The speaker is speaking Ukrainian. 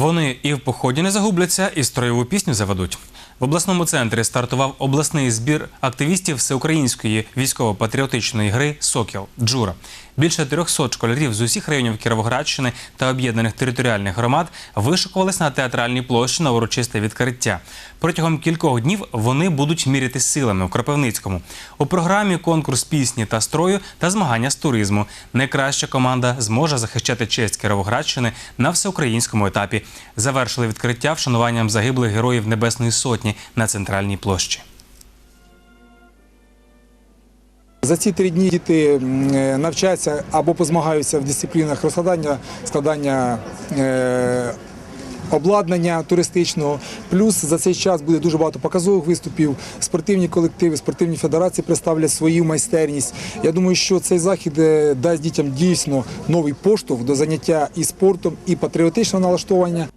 Вони і в поході не загубляться, і строєву пісню заведуть. В обласному центрі стартував обласний збір активістів всеукраїнської військово-патріотичної гри Сокіл Джура. Більше 300 школярів з усіх районів Кіровоградщини та об'єднаних територіальних громад вишикувались на театральній площі на урочисте відкриття. Протягом кількох днів вони будуть міряти силами у Кропивницькому. У програмі конкурс пісні та строю та змагання з туризму. Найкраща команда зможе захищати честь Кіровоградщини на всеукраїнському етапі. Завершили відкриття вшануванням загиблих героїв Небесної Сотні на центральній площі. За ці три дні діти е, навчаються або позмагаються в дисциплінах розкладання, складання е, обладнання туристичного. Плюс за цей час буде дуже багато показових виступів. Спортивні колективи, спортивні федерації представлять свою майстерність. Я думаю, що цей захід е, дасть дітям дійсно новий поштовх до заняття і спортом, і патріотичного налаштування.